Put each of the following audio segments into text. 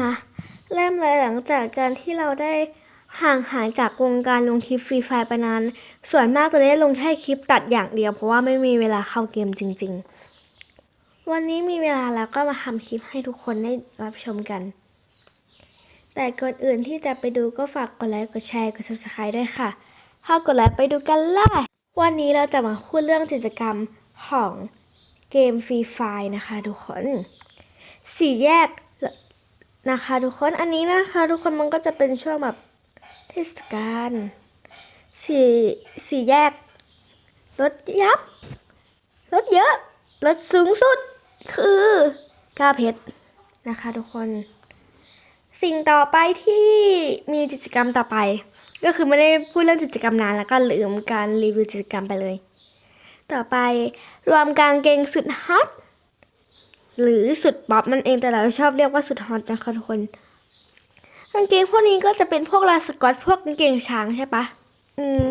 มาเริ่มเลยหลังจากการที่เราได้ห่างหายจากวงการลงคลิปฟรีไฟไปนาน ส่วนมากจะได้ลงแค่คลิปตัดอย่างเดียว เพราะว่าไม่มีเวลาเข้าเกมจริง ๆ วันนี้มีเวลาแล้วก็มาทำคลิปให้ทุกคนได้รับชมกัน แต่ก่อนอื่นที่จะไปดูก็ฝากกดไลค์ กดแชร์ กด subscribe ด้วยค่ะถ้ากดไลค์ไปดูกันเลยวันนี้เราจะมาพูดเรื่องกิจกรรมของเกมฟรีไฟนะคะทุกคน สี่แยก นะคะ ทุกคนอันนี้นะคะ ทุกคนมันก็จะเป็นช่วงแบบเทศกาลสี่สี่แยกรถยับรถเยอะรถสูงสุดคือก้าเพชรนะคะ ทุกคน สิ่งต่อไปที่มีกิจกรรมต่อไป ก็คือไม่ได้พูดเรื่องกิจกรรมนานแล้วก็ลืมการรีวิวกิจกรรมไปเลย ต่อไปรวมกางเกงสุดฮอต หรือสุดป๊อปมันเองแต่เราชอบเรียกว่าสุดฮอตนะคะทุกคนกางเกงพวกนี้ก็จะเป็นพวกลายสกอตพวกกางเกงช้างใช่ปะอืม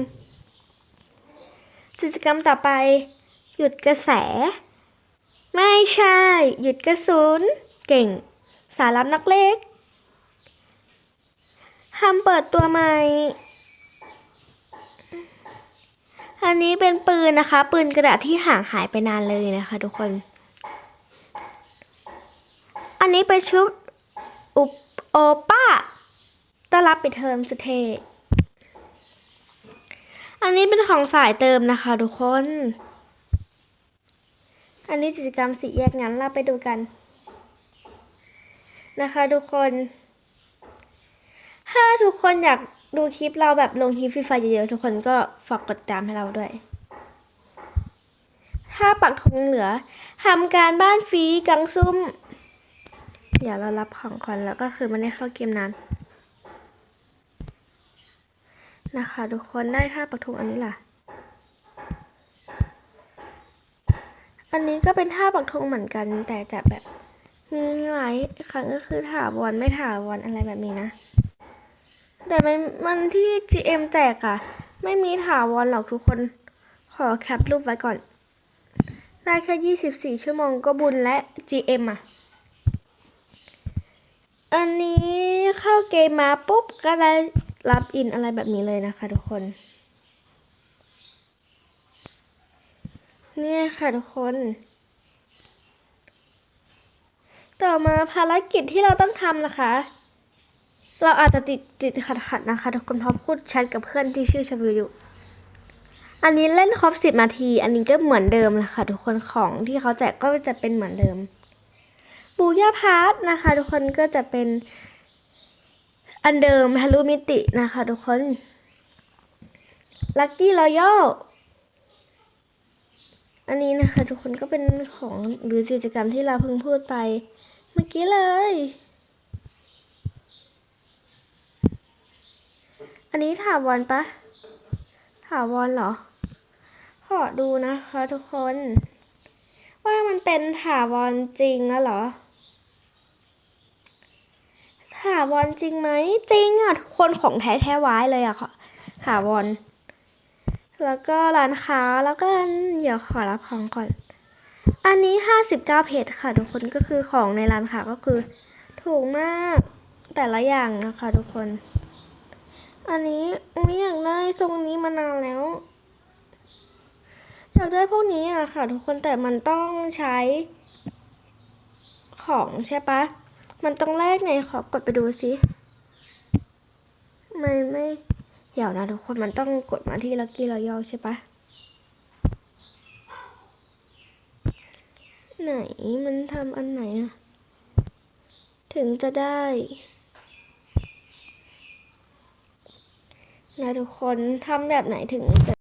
กิจกรรมต่อไป หยุดกระแส ไม่ใช่ หยุดกระสุน เก่ง สารับนักเลกทำเปิดตัวใหม่ อันนี้เป็นปืนนะคะ ปืนกระดาษที่ห่างหายไปนานเลยนะคะทุกคน อันนี้เป็นชุดอุปโอป้าต้อนรับปิดเทอมสุดเทอันนี้เป็นของสายเติมนะคะทุกคน อันนี้กิจกรรมสีแยกงั้นเราไปดูกัน นะคะทุกคน ถ้าทุกคนอยากดูคลิปเราแบบลงคลิปฟรีไฟเยอะๆทุกคนก็ฝากกดติดตามให้เราด้วย ถ้าปักธงยังเหลือทำการบ้านฟรีกังซุ่ม เดี๋ยวเรารับของก่อนแล้วก็คือไม่ได้เข้าเกมนานนะคะ ทุกคนได้ท่าปักธงอันนี้ล่ะ อันนี้ก็เป็นท่าปักธงเหมือนกันแต่จะแบบมีหลายครั้งก็คือถาวรไม่ถาวรอะไรแบบนี้นะ แต่มันมันที่ GM แจกอะไม่มีถาวรหรอกทุกคน ขอแคปรูปไว้ก่อน ได้แค่ 24 ชั่วโมงก็บุญและ GM อะ อันนี้เข้าเกมมาปุ๊บก็ได้รับอินอะไรแบบนี้เลยนะคะทุกคน เนี่ยค่ะทุกคน ต่อมาภารกิจที่เราต้องทำนะคะ เราอาจจะติดติดขัดขัดนะคะทุกคนเพราะพูดแชทกับเพื่อนที่ชื่อชวิวอยู่ อันนี้เล่นครบสิบนาที อันนี้ก็เหมือนเดิมแหละค่ะทุกคนของที่เขาแจกก็จะเป็นเหมือนเดิม ปูย่าพาร์ทนะคะ ทุกคนก็จะเป็นอันเดิมทะลุมิตินะคะ ทุกคนลัคกี้รอยัลอันนี้นะคะ ทุกคนก็เป็นของหรือกิจกรรมที่เราเพิ่งพูดไป เมื่อกี้เลย อันนี้ถาวรปะถาวรเหรอ ขอดูนะคะ ทุกคน ว่ามันเป็นถาวรจริงแล้วเหรอ ถาวรจริงไหมจริงอะคนของแท้แท้ไว้เลยอะค่ะถาวรแล้วก็ร้านค้าแล้วก็เดี๋ยวขอรับของก่อน อันนี้ห้าสิบเก้าเพจค่ะ ทุกคนก็คือของในร้านค้าก็คือ ถูกมากแต่ละอย่างนะคะ ทุกคน อันนี้ไม่อยากได้ทรงนี้มานานแล้วอยากได้พวกนี้อะค่ะ ทุกคนแต่มันต้องใช้ของใช่ปะ มันต้องแลกไงขอกดไปดูสิไม่ไม่เดี๋ยวนะทุกคนมันต้องกดมาที่ลั c กี้รอยัลใช่ปะไหนมันทำอันไหนอะถึงจะได้นะทุกคนทำแบบไหนถึงจะ